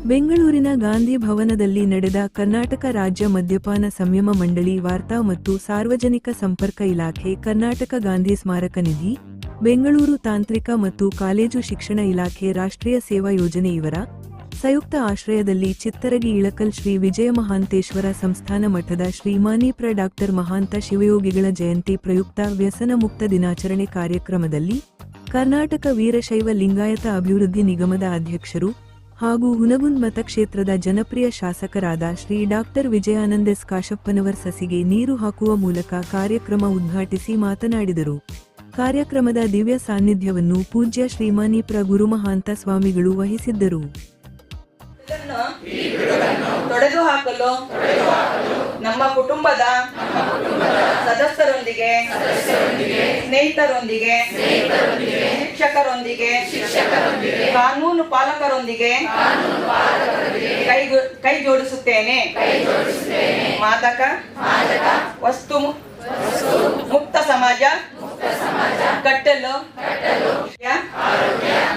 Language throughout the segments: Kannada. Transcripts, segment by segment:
ಬೆಂಗಳೂರಿನ ಗಾಂಧಿ ಭವನದಲ್ಲಿ ನಡೆದ ಕರ್ನಾಟಕ ರಾಜ್ಯ ಮದ್ಯಪಾನ ಸಂಯಮ ಮಂಡಳಿ ವಾರ್ತಾ ಮತ್ತು ಸಾರ್ವಜನಿಕ ಸಂಪರ್ಕ ಇಲಾಖೆ ಕರ್ನಾಟಕ ಗಾಂಧಿ ಸ್ಮಾರಕ ನಿಧಿ, ಬೆಂಗಳೂರು ತಾಂತ್ರಿಕ ಮತ್ತು ಕಾಲೇಜು ಶಿಕ್ಷಣ ಇಲಾಖೆ ರಾಷ್ಟ್ರೀಯ ಸೇವಾ ಯೋಜನೆ ಇವರ ಸಂಯುಕ್ತ ಆಶ್ರಯದಲ್ಲಿ ಚಿತ್ತರಗಿ ಇಳಕಲ್ ಶ್ರೀ ವಿಜಯ ಮಹಾಂತೇಶ್ವರ ಸಂಸ್ಥಾನ ಮಠದ ಶ್ರೀಮಾನಿಪ್ರ ಡಾಕ್ಟರ್ ಮಹಾಂತ ಶಿವಯೋಗಿಗಳ ಜಯಂತಿ ಪ್ರಯುಕ್ತ ವ್ಯಸನ ಮುಕ್ತ ದಿನಾಚರಣೆ ಕಾರ್ಯಕ್ರಮದಲ್ಲಿ ಕರ್ನಾಟಕ ವೀರಶೈವ ಲಿಂಗಾಯತ ಅಭಿವೃದ್ಧಿ ನಿಗಮದ ಅಧ್ಯಕ್ಷರು ಹಾಗೂ ಹುನಗುಂದ್ ಮತಕ್ಷೇತ್ರದ ಜನಪ್ರಿಯ ಶಾಸಕರಾದ ಶ್ರೀ ಡಾಕ್ಟರ್ ವಿಜಯಾನಂದ ಎಸ್. ಕಾಶಪ್ಪನವರ್ ಸಸಿಗೆ ನೀರು ಹಾಕುವ ಮೂಲಕ ಕಾರ್ಯಕ್ರಮ ಉದ್ಘಾಟಿಸಿ ಮಾತನಾಡಿದರು. ಕಾರ್ಯಕ್ರಮದ ದಿವ್ಯ ಸಾನ್ನಿಧ್ಯವನ್ನು ಪೂಜ್ಯ ಶ್ರೀಮಾನಿಪ್ರ ಗುರುಮಹಾಂತ ಸ್ವಾಮಿಗಳು ವಹಿಸಿದ್ದರು. ನಮ್ಮ ಕುಟುಂಬದ ಸದಸ್ಯರೊಂದಿಗೆ ಸ್ನೇಹಿತರೊಂದಿಗೆ ಶಿಕ್ಷಕರೊಂದಿಗೆ ಕಾನೂನು ಪಾಲಕರೊಂದಿಗೆ ಕೈ ಕೈ ಜೋಡಿಸುತ್ತೇನೆ ಮಾದಕ ವಸ್ತು ಮುಕ್ತ ಸಮಾಜ. ಕಟ್ಟಲು.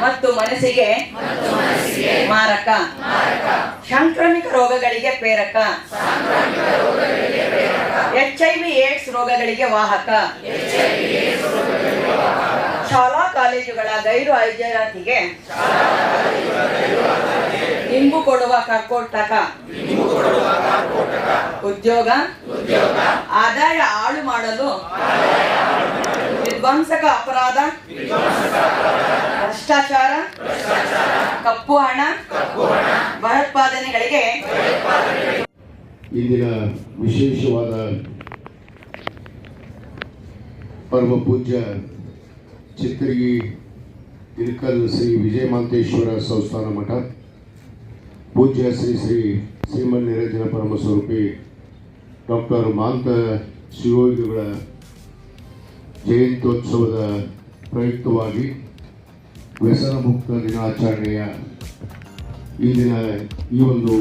ಮತ್ತು ಮನಸ್ಸಿಗೆ ಮಾರಕ. ಸಾಂಕ್ರಾಮಿಕ ರೋಗಗಳಿಗೆ ಪ್ರೇರಕ. ಎಚ್ ಐ ವಿ ಏಡ್ಸ್ ರೋಗಗಳಿಗೆ ವಾಹಕ. ಶಾಲಾ ಕಾಲೇಜುಗಳ ಗೈರು ಹಾಜರಾತಿಗೆ. ನಿಂಬು ಕೊಡುವ ಕರ್ಕೋಟಕ. ಉದ್ಯೋಗ. ಆದಾಯ ಹಾಳು ಮಾಡಲು. ವಿಧ್ವಂಸಕ ಅಪರಾಧ? ಭ್ರಷ್ಟಾಚಾರ? ಕಪ್ಪು ಹಣ? ಭಯೋತ್ಪಾದನೆಗಳಿಗೆ? ಇಂದಿನ ವಿಶೇಷವಾದ ಪರಮ ಪೂಜ್ಯ ಚಿತ್ತರಿಗಿ ಇಳಕಲ್ ಶ್ರೀ ವಿಜಯಮಾಂತೇಶ್ವರ ಸಂಸ್ಥಾನ ಮಠ, ಪೂಜ್ಯ ಶ್ರೀ ಶ್ರೀ ಶ್ರೀಮನ್ ನಿರಂಜನ ಪರಮ ಸ್ವರೂಪಿ ಡಾಕ್ಟರ್ ಮಾಂತ ಶಿವಯೋಗಿಗಳ ಜಯಂತ್ಯೋತ್ಸವದ ಪ್ರಯುಕ್ತವಾಗಿ ವ್ಯಸನ ಮುಕ್ತ ದಿನಾಚರಣೆಯ ಈ ದಿನ ಈ ಒಂದು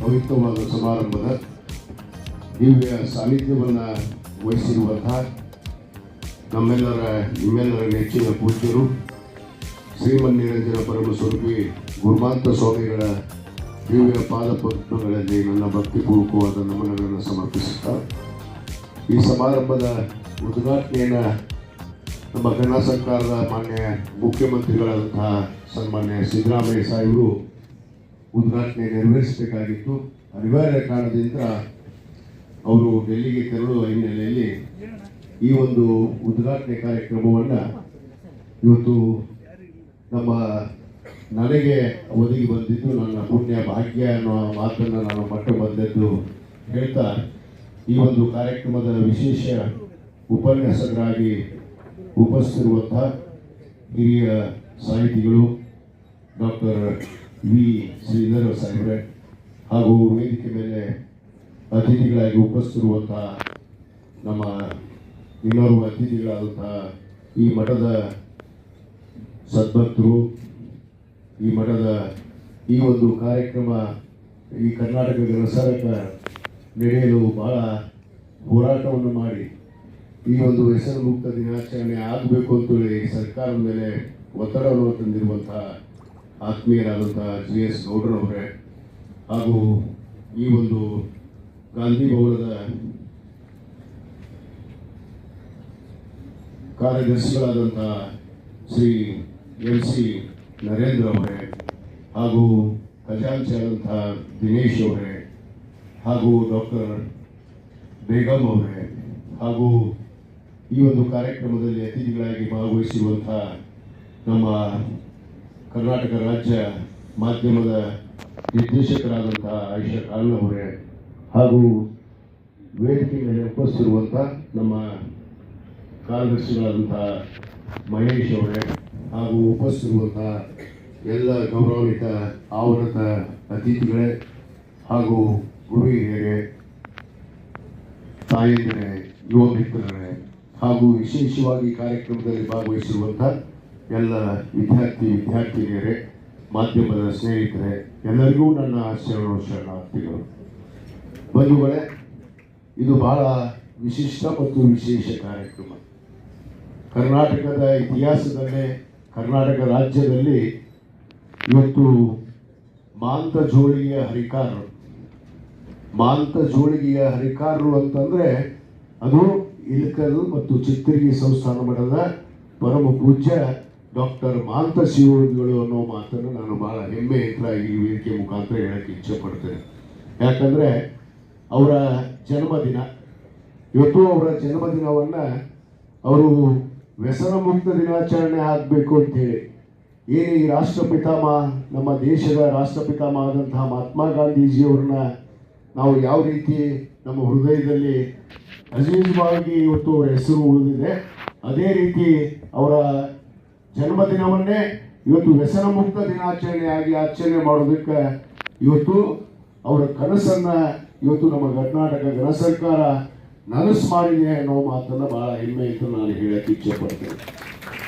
ಪವಿತ್ರವಾದ ಸಮಾರಂಭದ ದಿವ್ಯ ಸಾನ್ನಿಧ್ಯವನ್ನು ವಹಿಸಿರುವಂತಹ ನಮ್ಮೆಲ್ಲರ ನಿಮ್ಮೆಲ್ಲರ ನೆಚ್ಚಿನ ಪೂಜ್ಯರು ಶ್ರೀಮನ್ ನಿರಂಜನ ಪರಮಸ್ವರೂಪಿ ಗುರುಮಾಂತ ಸ್ವಾಮಿಗಳ ದಿವ್ಯ ಪಾದಪದ್ಮಗಳಲ್ಲಿ ನನ್ನ ಭಕ್ತಿಪೂರ್ವಕವಾದ ನಮನಗಳನ್ನು ಸಮರ್ಪಿಸುತ್ತಾ ಈ ಸಮಾರಂಭದ ಉದ್ಘಾಟನೆಯನ್ನು ನಮ್ಮ ಕನ್ನಡ ಸರ್ಕಾರದ ಮಾನ್ಯ ಮುಖ್ಯಮಂತ್ರಿಗಳಾದಂತಹ ಸನ್ಮಾನ್ಯ ಸಿದ್ದರಾಮಯ್ಯ ಸಾಹೇಬರು ಉದ್ಘಾಟನೆ ನೆರವೇರಿಸಬೇಕಾಗಿತ್ತು. ಅನಿವಾರ್ಯ ಕಾರಣದಿಂದ ಅವರು ಡೆಲ್ಲಿಗೆ ತೆರಳುವ ಹಿನ್ನೆಲೆಯಲ್ಲಿ ಈ ಒಂದು ಉದ್ಘಾಟನೆ ಕಾರ್ಯಕ್ರಮವನ್ನು ಇವತ್ತು ನಮ್ಮ ನನಗೆ ಒದಗಿ ಬಂದಿದ್ದು, ನನ್ನ ಪುಣ್ಯ ಭಾಗ್ಯ ಅನ್ನೋ ಮಾತನ್ನು ನಾನು ಮಟ್ಟ ಬಂದದ್ದು ಹೇಳ್ತಾ, ಈ ಒಂದು ಕಾರ್ಯಕ್ರಮದ ವಿಶೇಷ ಉಪನ್ಯಾಸಕರಾಗಿ ಉಪಸ್ಥಿತಿರುವಂತಹ ಹಿರಿಯ ಸಾಹಿತಿಗಳು ಡಾಕ್ಟರ್ ವಿ ಶ್ರೀಧರ ಸಾಹೇಬ್ರೆ ಹಾಗೂ ವೇದಿಕೆ ಮೇಲೆ ಅತಿಥಿಗಳಾಗಿ ಉಪಸ್ಥಿತಿರುವಂತಹ ನಮ್ಮ ಇನ್ನೋರ್ವ ಅತಿಥಿಗಳಾದಂತಹ ಈ ಮಠದ ಸದ್ಭಕ್ತರು, ಈ ಮಠದ ಈ ಒಂದು ಕಾರ್ಯಕ್ರಮ ಈ ಕರ್ನಾಟಕ ಗ್ರಂಥಾಲಯಕ ನಡೆಯಲು ಬಹಳ ಹೋರಾಟವನ್ನು ಮಾಡಿ ಈ ಒಂದು ಹೆಸರು ಮುಕ್ತ ದಿನಾಚರಣೆ ಆಗಬೇಕು ಅಂತೇಳಿ ಸರ್ಕಾರದ ಮೇಲೆ ಒತ್ತಡವನ್ನು ತಂದಿರುವಂತಹ ಆತ್ಮೀಯರಾದಂತಹ ಜಿ ಎಸ್ ಗೌಡ್ರವರೇ ಹಾಗೂ ಈ ಒಂದು ಗಾಂಧಿ ಭವನದ ಕಾರ್ಯದರ್ಶಿಗಳಾದಂತಹ ಶ್ರೀ ಎಂ ಸಿ ನರೇಂದ್ರ ಅವರೇ ಹಾಗೂ ಖಜಾಂಚಿ ಆದಂತಹ ದಿನೇಶ್ ಅವರೇ ಹಾಗೂ ಡಾಕ್ಟರ್ ಬೇಗಂ ಅವರೇ ಹಾಗೂ ಈ ಒಂದು ಕಾರ್ಯಕ್ರಮದಲ್ಲಿ ಅತಿಥಿಗಳಾಗಿ ಭಾಗವಹಿಸಿರುವಂತಹ ನಮ್ಮ ಕರ್ನಾಟಕ ರಾಜ್ಯ ಮಾಧ್ಯಮದ ನಿರ್ದೇಶಕರಾದಂತಹ ಆಯಿಷಾ ಖಾನ್ ಅವರೇ ಹಾಗೂ ವೇದಿಕೆ ಮೇಲೆ ಉಪಸ್ಥಿರುವಂತಹ ನಮ್ಮ ಕಾರ್ಯದರ್ಶಿಗಳಾದಂತಹ ಮಹೇಶ್ ಅವರೇ ಹಾಗೂ ಉಪಸ್ಥಿರುವಂತಹ ಎಲ್ಲ ಗೌರವಾನ್ವಿತ ಆವೃತ ಅತಿಥಿಗಳೇ ಹಾಗೂ ಗುರು ಹಿರಿಯರೇ, ತಾಯಂದಿರೇ, ಯುವ ಮಿತ್ರರೇ ಹಾಗೂ ವಿಶೇಷವಾಗಿ ಕಾರ್ಯಕ್ರಮದಲ್ಲಿ ಭಾಗವಹಿಸಿರುವಂಥ ಎಲ್ಲ ವಿದ್ಯಾರ್ಥಿ ವಿದ್ಯಾರ್ಥಿನಿಯರೇ, ಮಾಧ್ಯಮದ ಸ್ನೇಹಿತರೆ, ಎಲ್ಲರಿಗೂ ನನ್ನ ಶರಣ ಶರಣಾರ್ಥಿಗಳು. ಬಂಧುಗಳೇ, ಇದು ಬಹಳ ವಿಶಿಷ್ಟ ಮತ್ತು ವಿಶೇಷ ಕಾರ್ಯಕ್ರಮ. ಕರ್ನಾಟಕದ ಇತಿಹಾಸದಲ್ಲೇ, ಕರ್ನಾಟಕ ರಾಜ್ಯದಲ್ಲಿ ಇವತ್ತು ಮಾಂತ ಜೋಳಿಗೆಯ ಹರಿಕಾರರು. ಮಾಂತ ಜೋಳಿಗೆಯ ಹರಿಕಾರರು ಅಂತಂದರೆ ಅದು ಇಳಕಲ್ ಮತ್ತು ಚಿತ್ರಿಗೆ ಸಂಸ್ಥಾನ ಮಠದ ಪರಮ ಪೂಜ್ಯ ಡಾಕ್ಟರ್ ಮಾಂತ ಶಿವಗಳು ಅನ್ನೋ ಮಾತನ್ನು ನಾನು ಬಹಳ ಹೆಮ್ಮೆ ಈ ವೇದಿಕೆ ಮುಖಾಂತರ ಹೇಳಕ್ಕೆ ಇಚ್ಛೆ ಪಡ್ತೇನೆ ಯಾಕಂದ್ರೆ ಅವರ ಜನ್ಮದಿನ, ಇವತ್ತು ಅವರ ಜನ್ಮದಿನವನ್ನ ಅವರು ವ್ಯಸನ ಮುಕ್ತ ದಿನಾಚರಣೆ ಆಗಬೇಕು ಅಂತೇಳಿ ಏನು ಈ ರಾಷ್ಟ್ರಪಿತಾಮ, ನಮ್ಮ ದೇಶದ ರಾಷ್ಟ್ರಪಿತಾಮ ಆದಂತಹ ಮಹಾತ್ಮ ಗಾಂಧೀಜಿಯವ್ರನ್ನ ನಾವು ಯಾವ ರೀತಿ ನಮ್ಮ ಹೃದಯದಲ್ಲಿ ಅಜೀಜವಾಗಿ ಇವತ್ತು ಅವರ ಹೆಸರು ಉಳಿದಿದೆ. ಅದೇ ರೀತಿ ಅವರ ಜನ್ಮದಿನವನ್ನೇ ಇವತ್ತು ವ್ಯಸನ ಮುಕ್ತ ದಿನಾಚರಣೆಯಾಗಿ ಆಚರಣೆ ಮಾಡೋದಕ್ಕೆ ಇವತ್ತು ಅವರ ಕನಸನ್ನ ಇವತ್ತು ನಮ್ಮ ಕರ್ನಾಟಕ ಗಣ ಸರ್ಕಾರ ನನಸು ಮಾಡಿದೆ ಅನ್ನೋ ಮಾತನ್ನು ಬಹಳ ಹೆಮ್ಮೆ ಇತ್ತು ನಾನು ಹೇಳಕ್ಕೆ ಇಚ್ಛೆ ಪಡ್ತೇನೆ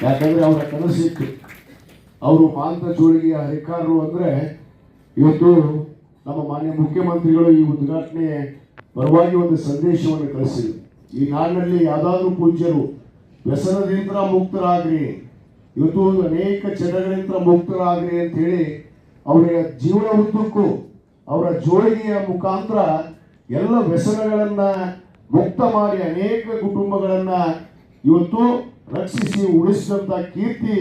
ಯಾಕಂದ್ರೆ ಅವರ ಕನಸಿತ್ತು. ಅವರು ಮಾಂತ ಜೋಳಿಗೆಯ ಹರಿಕಾರರು ಅಂದ್ರೆ ಇವತ್ತು ನಮ್ಮ ಮಾನ್ಯ ಮುಖ್ಯಮಂತ್ರಿಗಳು ಈ ಉದ್ಘಾಟನೆ ಪರವಾಗಿ ಒಂದು ಸಂದೇಶವನ್ನು ಕಳಿಸಿ. ಈ ನಾಡಿನಲ್ಲಿ ಯಾವ್ದಾದ್ರು ಪೂಜ್ಯರು ವ್ಯಸನದಿಂದ ಮುಕ್ತರಾಗ್ರಿ. ಇವತ್ತು ಅನೇಕ ಚಟಗಳಿಂದ ಮುಕ್ತರಾಗ್ರಿ ಅಂತ ಹೇಳಿ ಅವರ ಜೀವನ ಉದ್ದಕ್ಕೂ ಅವರ ಜೋಳಿಗೆಯ ಮುಖಾಂತರ ಎಲ್ಲ ವ್ಯಸನಗಳನ್ನ ಮುಕ್ತ ಮಾಡಿ ಅನೇಕ ಕುಟುಂಬಗಳನ್ನ ಇವತ್ತು ರಕ್ಷಿಸಿ, ಉಳಿಸಿದಂತ ಕೀರ್ತಿ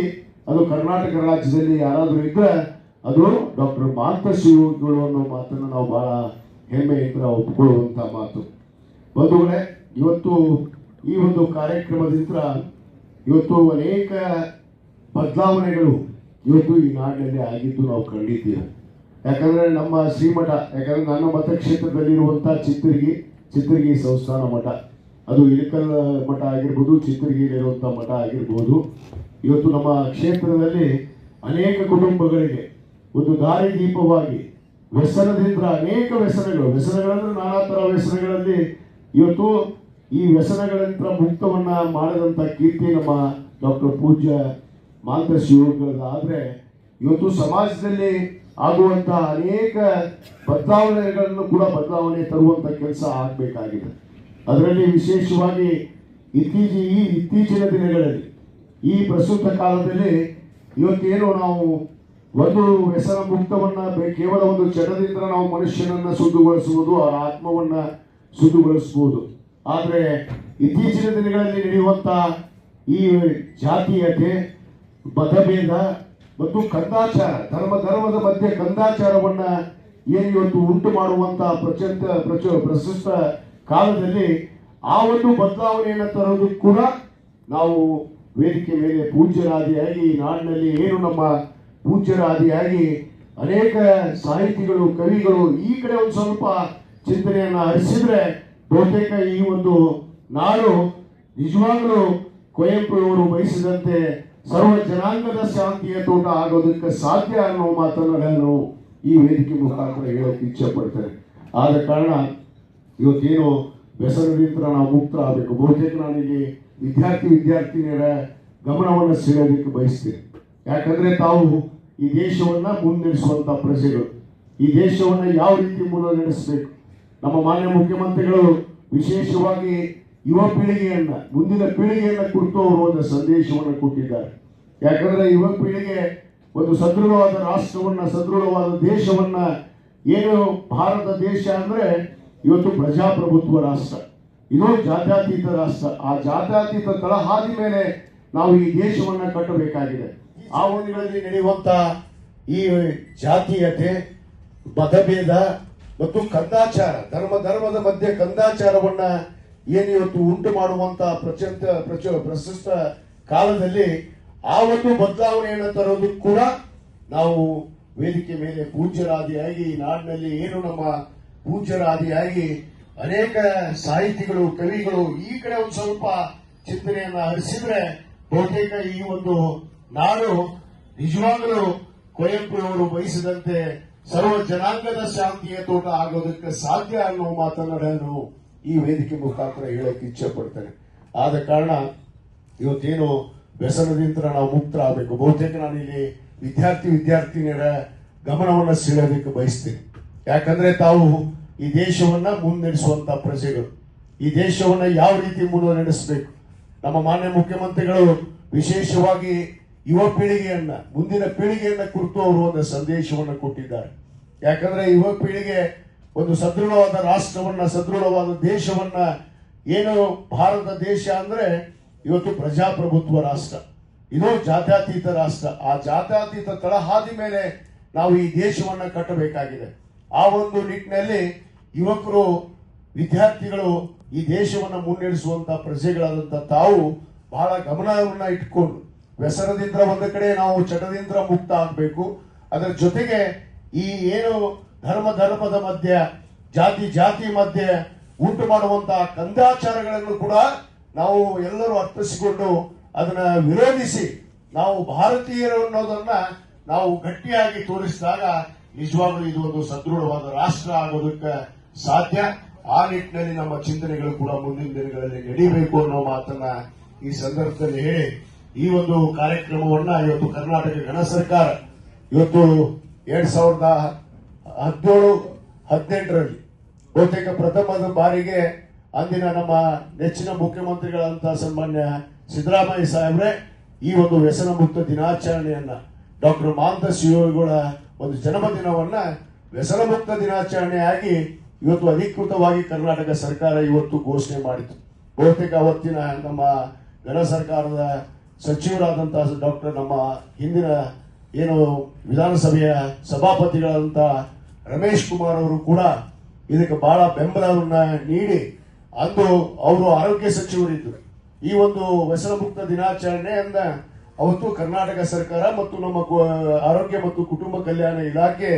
ಅದು ಕರ್ನಾಟಕ ರಾಜ್ಯದಲ್ಲಿ ಯಾರಾದರೂ ಇದ್ರೆ ಅದು ಡಾಕ್ಟರ್ ಮಾಂತ ಅನ್ನೋ ಮಾತನ್ನು ನಾವು ಬಹಳ ಹೆಮ್ಮೆಯಿಂದ ಒಪ್ಪಿಕೊಳ್ಳುವಂಥ ಮಾತು. ಬಂಧುಗಳೇ, ಇವತ್ತು ಈ ಒಂದು ಕಾರ್ಯಕ್ರಮದಿಂದ ಇವತ್ತು ಅನೇಕ ಬದಲಾವಣೆಗಳು ಇವತ್ತು ಈ ನಾಡಿನಲ್ಲಿ ಆಗಿದ್ದು ನಾವು ಕಂಡಿದ್ದೇವೆ. ಯಾಕಂದ್ರೆ ನಮ್ಮ ಶ್ರೀಮಠ, ಯಾಕಂದ್ರೆ ನನ್ನ ಮತಕ್ಷೇತ್ರದಲ್ಲಿರುವಂಥ ಚಿತ್ರಗಿ ಚಿತ್ರಗಿ ಸಂಸ್ಥಾನ ಮಠ. ಅದು ಇಳಕಲ್ ಮಠ ಆಗಿರ್ಬೋದು ಚಿತ್ತರಿಗಿಲಿರುವಂಥ ಮಠ ಆಗಿರ್ಬೋದು. ಇವತ್ತು ನಮ್ಮ ಕ್ಷೇತ್ರದಲ್ಲಿ ಅನೇಕ ಕುಟುಂಬಗಳಿಗೆ ಒಂದು ದಾರಿ ದೀಪವಾಗಿ ವ್ಯಸನದಿಂದ ಅನೇಕ ವ್ಯಸನಗಳು, ವ್ಯಸನಗಳಂದ್ರೆ ನಾನಾ ಥರ ವ್ಯಸನಗಳಲ್ಲಿ ಇವತ್ತು ಈ ವ್ಯಸನಗಳಿಂದ ಮುಕ್ತವನ್ನ ಮಾಡಿದಂಥ ಕೀರ್ತಿ ನಮ್ಮ ಡಾಕ್ಟರ್ ಪೂಜ್ಯ ಮಾಂತ ಆದರೆ ಇವತ್ತು ಸಮಾಜದಲ್ಲಿ ಆಗುವಂತಹ ಅನೇಕ ಬದಲಾವಣೆಗಳನ್ನು ಕೂಡ ಬದಲಾವಣೆ ತರುವಂತ ಕೆಲಸ ಆಗಬೇಕಾಗಿದೆ. ಅದರಲ್ಲಿ ವಿಶೇಷವಾಗಿ ಇತ್ತೀಚೆಗೆ ಈ ಇತ್ತೀಚಿನ ದಿನಗಳಲ್ಲಿ, ಈ ಪ್ರಸ್ತುತ ಕಾಲದಲ್ಲಿ ಇವತ್ತೇನು ನಾವು ಒಂದು ವ್ಯಸನ ಮುಕ್ತವನ್ನ ಕೇವಲ ಒಂದು ಚಟದಿಂದ ನಾವು ಮನುಷ್ಯನನ್ನ ಶುದ್ಧಗೊಳಿಸುವುದು, ಅವರ ಆತ್ಮವನ್ನ ಶುದ್ಧಗೊಳಿಸಬಹುದು ಆದರೆ ಇತ್ತೀಚಿನ ದಿನಗಳಲ್ಲಿ ನಡೆಯುವಂತ ಈ ಜಾತೀಯತೆ, ಮತಭೇದ ಮತ್ತು ಕಂದಾಚಾರ, ಧರ್ಮ ಧರ್ಮದ ಮಧ್ಯೆ ಕಂದಾಚಾರವನ್ನ ಏನು ಇವತ್ತು ಉಂಟು ಮಾಡುವಂತ ಪ್ರಚಂತ ಪ್ರಚ ಪ್ರಶಸ್ತ ಕಾಲದಲ್ಲಿ ಆ ಒಂದು ಬದಲಾವಣೆಯನ್ನು ತರೋದು ಕೂಡ ನಾವು ವೇದಿಕೆ ಮೇಲೆ ಪೂಜ್ಯರಾದಿಯಾಗಿ ನಾಡಿನಲ್ಲಿ ಏನು ನಮ್ಮ ಪೂಜ್ಯರಾದಿಯಾಗಿ ಅನೇಕ ಸಾಹಿತಿಗಳು, ಕವಿಗಳು ಈ ಕಡೆ ಒಂದು ಸ್ವಲ್ಪ ಚಿಂತನೆಯನ್ನ ಹರಿಸಿದ್ರೆ ಬಹುತೇಕ ಈ ಒಂದು ನಾಡು ನಿಜವಾಗ್ಲೂ ಕುವೆಂಪುರವರು ಬಯಸಿದಂತೆ ಸರ್ವ ಜನಾಂಗದ ಶಾಂತಿಯ ತೋಟ ಆಗೋದಕ್ಕೆ ಸಾಧ್ಯ ಅನ್ನೋ ಮಾತನ್ನು ನಾನು ಈ ವೇದಿಕೆ ಮುಖಾಂತರ ಹೇಳೋಕೆ ಇಚ್ಛೆ ಪಡ್ತೇನೆ ಆದ ಕಾರಣ ಇವತ್ತೇನು ವ್ಯಸನದಿಂದ ನಾವು ಮುಕ್ತ ಆಗಬೇಕು. ಬಹುತೇಕ ನಾನಿಲ್ಲಿ ವಿದ್ಯಾರ್ಥಿ ವಿದ್ಯಾರ್ಥಿನಿಯರ ಗಮನವನ್ನು ಸೆಳೆಯೋದಕ್ಕೆ ಬಯಸ್ತೇನೆ. ಯಾಕಂದ್ರೆ ತಾವು ಈ ದೇಶವನ್ನ ಮುನ್ನಡೆಸುವಂತ ಪ್ರಜೆಗಳು. ಈ ದೇಶವನ್ನ ಯಾವ ರೀತಿ ಮುನ್ನಡೆಸಬೇಕು? ನಮ್ಮ ಮಾನ್ಯ ಮುಖ್ಯಮಂತ್ರಿಗಳು ವಿಶೇಷವಾಗಿ ಯುವ ಪೀಳಿಗೆಯನ್ನ, ಮುಂದಿನ ಪೀಳಿಗೆಯನ್ನ ಕುರಿತು ಅವರು ಒಂದು ಸಂದೇಶವನ್ನು ಕೊಟ್ಟಿದ್ದಾರೆ. ಯಾಕಂದ್ರೆ ಯುವ ಪೀಳಿಗೆ ಒಂದು ಸದೃಢವಾದ ರಾಷ್ಟ್ರವನ್ನ, ಸದೃಢವಾದ ದೇಶವನ್ನ ಏನು ಭಾರತ ದೇಶ ಅಂದ್ರೆ ಇವತ್ತು ಪ್ರಜಾಪ್ರಭುತ್ವ ರಾಷ್ಟ್ರ. ಇದು ಜಾತ್ಯಾತೀತ ರಾಷ್ಟ್ರ. ಆ ಜಾತ್ಯಾತೀತ ತಳಹಾದಿ ಮೇಲೆ ನಾವು ಈ ದೇಶವನ್ನ ಕಟ್ಟಬೇಕಾಗಿದೆ. ಆ ಊರುಗಳಲ್ಲಿ ನಡೆಯುವಂತ ಈ ಜಾತೀಯತೆ ಮತಭೇದ ಮತ್ತು ಕಂದಾಚಾರ, ಧರ್ಮ, ಧರ್ಮದ ಮಧ್ಯೆ ಕಂದಾಚಾರವನ್ನ ಏನಿವತ್ತು ಉಂಟು ಮಾಡುವಂತ ಪ್ರಚಂತ ಪ್ರಚ, ಪ್ರಶಸ್ತ ಕಾಲದಲ್ಲಿ ಆ ಒಂದು ಬದಲಾವಣೆಯನ್ನು ತರೋದು ಕೂಡ ನಾವು ವೇದಿಕೆ ಮೇಲೆ ಪೂಜ್ಯರಾದಿಯಾಗಿ ನಾಡಿನಲ್ಲಿ ಏನು ನಮ್ಮ ಪೂಜ್ಯರಾದಿಯಾಗಿ ಅನೇಕ ಸಾಹಿತಿಗಳು, ಕವಿಗಳು ಈ ಕಡೆ ಒಂದು ಸ್ವಲ್ಪ ಚಿಂತನೆಯನ್ನ ಹರಿಸಿದ್ರೆ ಬಹುತೇಕ ಈ ಒಂದು ನಾಡು ನಿಜವಾಗಲೂ ಕುವೆಂಪುರವರು ಬಯಸಿದಂತೆ ಸರ್ವ ಜನಾಂಗದ ಶಾಂತಿಯ ತೋಟ ಆಗೋದಕ್ಕೆ ಸಾಧ್ಯ ಅನ್ನೋ ಮಾತನ್ನ ನಾನು ಈ ವೇದಿಕೆ ಮುಖಾಂತರ ಹೇಳಕ್ಕೆ ಇಚ್ಛೆ ಪಡ್ತೇನೆ ಆದ ಕಾರಣ ಇವತ್ತೇನು ವ್ಯಸನದಿಂದ ನಾವು ಮುಕ್ತರಾಗಬೇಕು. ಬಹುತೇಕ ನಾನು ಇಲ್ಲಿ ವಿದ್ಯಾರ್ಥಿ ವಿದ್ಯಾರ್ಥಿನಿಯರ ಗಮನವನ್ನು ಸೆಳೆಯೋದಕ್ಕೆ ಬಯಸ್ತೇನೆ. ಯಾಕಂದ್ರೆ ತಾವು ಈ ದೇಶವನ್ನ ಮುನ್ನಡೆಸುವಂತ ಪ್ರಜೆಗಳು. ಈ ದೇಶವನ್ನ ಯಾವ ರೀತಿ ಮುನ್ನಡೆಸಬೇಕು? ನಮ್ಮ ಮಾನ್ಯ ಮುಖ್ಯಮಂತ್ರಿಗಳು ವಿಶೇಷವಾಗಿ ಯುವ ಪೀಳಿಗೆಯನ್ನ, ಮುಂದಿನ ಪೀಳಿಗೆಯನ್ನ ಕುರಿತು ಅವರು ಒಂದು ಸಂದೇಶವನ್ನು ಕೊಟ್ಟಿದ್ದಾರೆ. ಯಾಕಂದ್ರೆ ಯುವ ಪೀಳಿಗೆ ಒಂದು ಸದೃಢವಾದ ರಾಷ್ಟ್ರವನ್ನ, ಸದೃಢವಾದ ದೇಶವನ್ನ ಏನು ಭಾರತ ದೇಶ ಅಂದ್ರೆ ಇವತ್ತು ಪ್ರಜಾಪ್ರಭುತ್ವ ರಾಷ್ಟ್ರ. ಇದು ಜಾತ್ಯಾತೀತ ರಾಷ್ಟ್ರ. ಆ ಜಾತ್ಯಾತೀತ ತಳಹಾದಿ ಮೇಲೆ ನಾವು ಈ ದೇಶವನ್ನ ಕಟ್ಟಬೇಕಾಗಿದೆ. ಆ ಒಂದು ನಿಟ್ಟಿನಲ್ಲಿ ಯುವಕರು, ವಿದ್ಯಾರ್ಥಿಗಳು ಈ ದೇಶವನ್ನ ಮುನ್ನಡೆಸುವಂತ ಪ್ರಜೆಗಳಾದಂತ ತಾವು ಬಹಳ ಗಮನವನ್ನ ಇಟ್ಕೊಂಡು ವ್ಯಸನದಿಂದ ಒಂದು ಕಡೆ ನಾವು ಚಟದಿಂದ ಮುಕ್ತ ಆಗಬೇಕು. ಅದರ ಜೊತೆಗೆ ಈ ಏನು ಧರ್ಮ ಧರ್ಮದ ಮಧ್ಯೆ, ಜಾತಿ ಜಾತಿ ಮಧ್ಯೆ ಉಂಟು ಮಾಡುವಂತಹ ಕಂದಾಚಾರಗಳನ್ನು ಕೂಡ ನಾವು ಎಲ್ಲರೂ ಅರ್ಥಿಸಿಕೊಂಡು ಅದನ್ನ ವಿರೋಧಿಸಿ ನಾವು ಭಾರತೀಯರು ಅನ್ನೋದನ್ನ ನಾವು ಗಟ್ಟಿಯಾಗಿ ತೋರಿಸಿದಾಗ ನಿಜವಾಗ್ಲೂ ಇದು ಒಂದು ಸದೃಢವಾದ ರಾಷ್ಟ್ರ ಆಗೋದಕ್ಕೆ ಸಾಧ್ಯ. ಆ ನಿಟ್ಟಿನಲ್ಲಿ ನಮ್ಮ ಚಿಂತನೆಗಳು ಕೂಡ ಮುಂದಿನ ದಿನಗಳಲ್ಲಿ ನಡೀಬೇಕು ಅನ್ನೋ ಮಾತನ್ನ ಈ ಸಂದರ್ಭದಲ್ಲಿ ಹೇಳಿ ಈ ಒಂದು ಕಾರ್ಯಕ್ರಮವನ್ನ ಇವತ್ತು ಕರ್ನಾಟಕ ಗಣ ಸರ್ಕಾರ ಇವತ್ತು ಎರಡ್ ಸಾವಿರದ ಹದಿನೇಳು, ಹದಿನೆಂಟರಲ್ಲಿ ಬಹುತೇಕ ಪ್ರಥಮದ ಬಾರಿಗೆ ಅಂದಿನ ನಮ್ಮ ನೆಚ್ಚಿನ ಮುಖ್ಯಮಂತ್ರಿಗಳಂತ ಸನ್ಮಾನ್ಯ ಸಿದ್ದರಾಮಯ್ಯ ಸಾಹೇಬ್ರೆ ಈ ಒಂದು ವ್ಯಸನ ಮುಕ್ತ ದಿನಾಚರಣೆಯನ್ನ ಡಾಕ್ಟರ್ ಮಾಂತ ಶಿವಗಳ ಒಂದು ಜನ್ಮದಿನವನ್ನ ವ್ಯಸನ ಮುಕ್ತ ದಿನಾಚರಣೆಯಾಗಿ ಇವತ್ತು ಅಧಿಕೃತವಾಗಿ ಕರ್ನಾಟಕ ಸರ್ಕಾರ ಇವತ್ತು ಘೋಷಣೆ ಮಾಡಿತು ಬಹುತೇಕ ಅವತ್ತಿನ ನಮ್ಮ ಗಣ ಸರ್ಕಾರದ ಸಚಿವರಾದಂತಹ ಡಾಕ್ಟರ್ ನಮ್ಮ ಹಿಂದಿನ ಏನು ವಿಧಾನಸಭೆಯ ಸಭಾಪತಿಗಳಾದಂಥ ರಮೇಶ್ ಕುಮಾರ್ ಅವರು ಕೂಡ ಇದಕ್ಕೆ ಬಹಳ ಬೆಂಬಲವನ್ನ ನೀಡಿ ಅಂದು ಅವರು ಆರೋಗ್ಯ ಸಚಿವರಿದ್ದರು. ಈ ಒಂದು ವ್ಯಸನ ಮುಕ್ತ ದಿನಾಚರಣೆಯನ್ನ ಅವತ್ತು ಕರ್ನಾಟಕ ಸರ್ಕಾರ ಮತ್ತು ನಮ್ಮ ಆರೋಗ್ಯ ಮತ್ತು ಕುಟುಂಬ ಕಲ್ಯಾಣ ಇಲಾಖೆ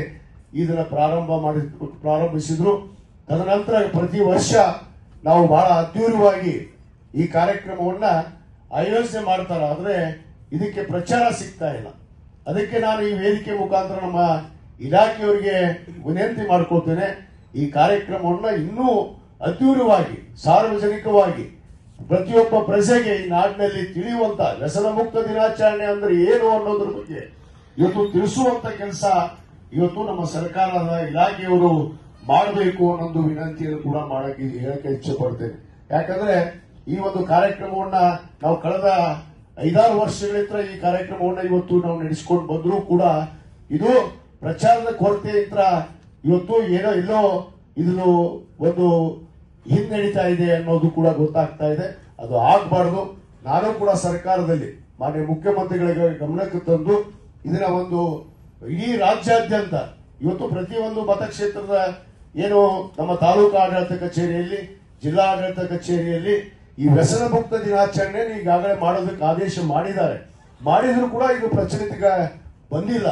ಇದನ್ನ ಪ್ರಾರಂಭ ಮಾಡಿ ಪ್ರಾರಂಭಿಸಿದ್ರು. ತದನಂತರ ಪ್ರತಿ ವರ್ಷ ನಾವು ಬಹಳ ಅದ್ಧೂರಿಯಾಗಿ ಈ ಕಾರ್ಯಕ್ರಮವನ್ನ ಆಯೋಜನೆ ಮಾಡ್ತಾರೆ, ಆದ್ರೆ ಇದಕ್ಕೆ ಪ್ರಚಾರ ಸಿಗ್ತಾ ಇಲ್ಲ. ಅದಕ್ಕೆ ನಾನು ಈ ವೇದಿಕೆ ಮುಖಾಂತರ ನಮ್ಮ ಇಲಾಖೆಯವರಿಗೆ ವಿನಂತಿ ಮಾಡ್ಕೊಳ್ತೇನೆ, ಈ ಕಾರ್ಯಕ್ರಮವನ್ನು ಇನ್ನೂ ಅದ್ಧೂರವಾಗಿ ಸಾರ್ವಜನಿಕವಾಗಿ, ಪ್ರತಿಯೊಬ್ಬ ಪ್ರಜೆಗೆ ಈ ನಾಡಿನಲ್ಲಿ ತಿಳಿಯುವಂತ ವ್ಯಸನ ಮುಕ್ತ ದಿನಾಚರಣೆ ಅಂದ್ರೆ ಏನು ಅನ್ನೋದ್ರ ಬಗ್ಗೆ ಇವತ್ತು ತಿಳಿಸುವಂತ ಕೆಲಸ ಇವತ್ತು ನಮ್ಮ ಸರ್ಕಾರದ ಇಲಾಖೆಯವರು ಮಾಡಬೇಕು ಅನ್ನೋದು ವಿನಂತಿಯನ್ನು ಕೂಡ ಮಾಡಕ್ಕೆ ಹೇಳಕ್ಕೆ ಇಚ್ಛೆ ಪಡ್ತೇನೆ. ಯಾಕಂದ್ರೆ ಈ ಒಂದು ಕಾರ್ಯಕ್ರಮವನ್ನ ನಾವು ಕಳೆದ ಐದಾರು ವರ್ಷಗಳಿಂದ ಈ ಕಾರ್ಯಕ್ರಮವನ್ನ ಇವತ್ತು ನಾವು ನಡೆಸಿಕೊಂಡು ಬಂದರೂ ಕೂಡ ಇದು ಪ್ರಚಾರದ ಕೊರತೆಯಿಂದ ಇವತ್ತು ಏನೋ ಎಲ್ಲೋ ಇದನ್ನು ಒಂದು ಹಿನ್ನಡೀತಾ ಇದೆ ಅನ್ನೋದು ಕೂಡ ಗೊತ್ತಾಗ್ತಾ ಇದೆ. ಅದು ಆಗಬಾರ್ದು. ನಾನು ಕೂಡ ಸರ್ಕಾರದಲ್ಲಿ ಮಾನ್ಯ ಮುಖ್ಯಮಂತ್ರಿಗಳಿಗೆ ಗಮನಕ್ಕೆ ತಂದು ಇದರ ಒಂದು ಇಡೀ ರಾಜ್ಯಾದ್ಯಂತ ಇವತ್ತು ಪ್ರತಿಯೊಂದು ಮತಕ್ಷೇತ್ರದ ಏನು ನಮ್ಮ ತಾಲೂಕು ಆಡಳಿತ ಕಚೇರಿಯಲ್ಲಿ, ಜಿಲ್ಲಾ ಆಡಳಿತ ಕಚೇರಿಯಲ್ಲಿ ಈ ವ್ಯಸನ ಮುಕ್ತ ದಿನಾಚರಣೆ ಈಗಾಗಲೇ ಮಾಡೋದಕ್ಕೆ ಆದೇಶ ಮಾಡಿದ್ದಾರೆ. ಮಾಡಿದ್ರು ಕೂಡ ಇದು ಪ್ರಚಲಿತಕ್ಕೆ ಬಂದಿಲ್ಲ.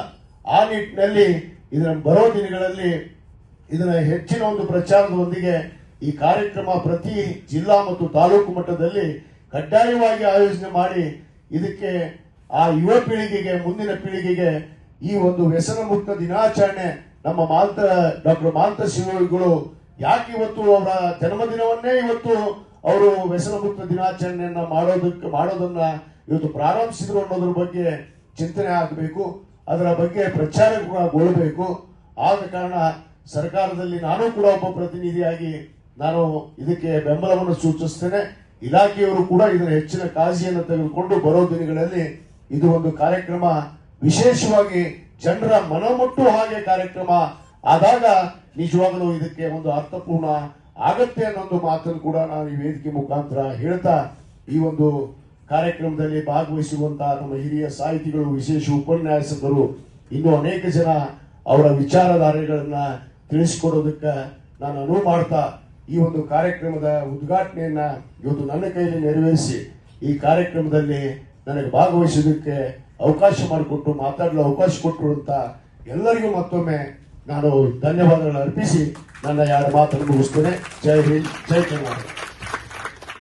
ಆ ನಿಟ್ಟಿನಲ್ಲಿ ಇದರ ಬರೋ ದಿನಗಳಲ್ಲಿ ಇದರ ಹೆಚ್ಚಿನ ಒಂದು ಪ್ರಚಾರದೊಂದಿಗೆ ಈ ಕಾರ್ಯಕ್ರಮ ಪ್ರತಿ ಜಿಲ್ಲಾ ಮತ್ತು ತಾಲೂಕು ಮಟ್ಟದಲ್ಲಿ ಕಡ್ಡಾಯವಾಗಿ ಆಯೋಜನೆ ಮಾಡಿ ಇದಕ್ಕೆ ಆ ಯುವ ಪೀಳಿಗೆಗೆ, ಮುಂದಿನ ಪೀಳಿಗೆಗೆ ಈ ಒಂದು ವ್ಯಸನ ಮುಕ್ತ ದಿನಾಚರಣೆ ನಮ್ಮ ಮಾಂತ ಡಾಕ್ಟರ್ ಮಾಂತ ಶಿವಗಳು ಯಾಕೆ ಇವತ್ತು ಅವರ ಜನ್ಮದಿನವನ್ನೇ ಇವತ್ತು ಅವರು ವ್ಯಸನ ಮುಕ್ತ ದಿನಾಚರಣೆಯನ್ನ ಮಾಡೋದಕ್ಕೆ, ಮಾಡೋದನ್ನ ಇವತ್ತು ಪ್ರಾರಂಭಿಸಿದ್ರು ಅನ್ನೋದ್ರ ಬಗ್ಗೆ ಚಿಂತನೆ ಆಗಬೇಕು. ಅದರ ಬಗ್ಗೆ ಪ್ರಚಾರ ಕೂಡ ಗೊಳ್ಳಬೇಕು ಆದ ಕಾರಣ ಸರ್ಕಾರದಲ್ಲಿ ನಾನು ಕೂಡ ಒಬ್ಬ ಪ್ರತಿನಿಧಿಯಾಗಿ ನಾನು ಇದಕ್ಕೆ ಬೆಂಬಲವನ್ನು ಸೂಚಿಸ್ತೇನೆ. ಇಲಾಖೆಯವರು ಕೂಡ ಇದರ ಹೆಚ್ಚಿನ ಕಾಳಜಿಯನ್ನು ತೆಗೆದುಕೊಂಡು ಬರೋ ದಿನಗಳಲ್ಲಿ ಇದು ಒಂದು ಕಾರ್ಯಕ್ರಮ. ವಿಶೇಷವಾಗಿ ಜನರ ಮನಮುಟ್ಟು ಹಾಗೆ ಕಾರ್ಯಕ್ರಮ. ಆದಾಗ ನಿಜವಾಗಲೂ ಇದಕ್ಕೆ ಒಂದು ಅರ್ಥಪೂರ್ಣ ಆಗತ್ತೆ ಅನ್ನೋದು ಮಾತನ್ನು ಕೂಡ ನಾನು ಈ ವೇದಿಕೆ ಮುಖಾಂತರ ಹೇಳ್ತಾ ಈ ಒಂದು ಕಾರ್ಯಕ್ರಮದಲ್ಲಿ ಭಾಗವಹಿಸುವಂತಹ ನಮ್ಮ ಹಿರಿಯ ಸಾಹಿತಿಗಳು, ವಿಶೇಷ ಉಪನ್ಯಾಸಕರು, ಇನ್ನೂ ಅನೇಕ ಜನ ಅವರ ವಿಚಾರಧಾರೆಗಳನ್ನ ತಿಳಿಸಿಕೊಡೋದಕ್ಕೆ ನಾನು ಅನುವು ಮಾಡ್ತಾ ಈ ಒಂದು ಕಾರ್ಯಕ್ರಮದ ಉದ್ಘಾಟನೆಯನ್ನ ಇವತ್ತು ನನ್ನ ಕೈಯಲ್ಲಿ ನೆರವೇರಿಸಿ ಈ ಕಾರ್ಯಕ್ರಮದಲ್ಲಿ ನನಗೆ ಭಾಗವಹಿಸೋದಕ್ಕೆ ಅವಕಾಶ ಮಾಡಿಕೊಟ್ಟು ಮಾತಾಡಲು ಅವಕಾಶ ಕೊಟ್ಟರು ಎಲ್ಲರಿಗೂ ಮತ್ತೊಮ್ಮೆ ನಾನು ಧನ್ಯವಾದಗಳನ್ನು ಅರ್ಪಿಸಿ ನನ್ನ ಎರಡು ಮಾತನ್ನು ಮುಗಿಸ್ತೇನೆ. ಜೈ ಹಿಂದ್ ಜೈ ಕರ್ನಾಟಕ.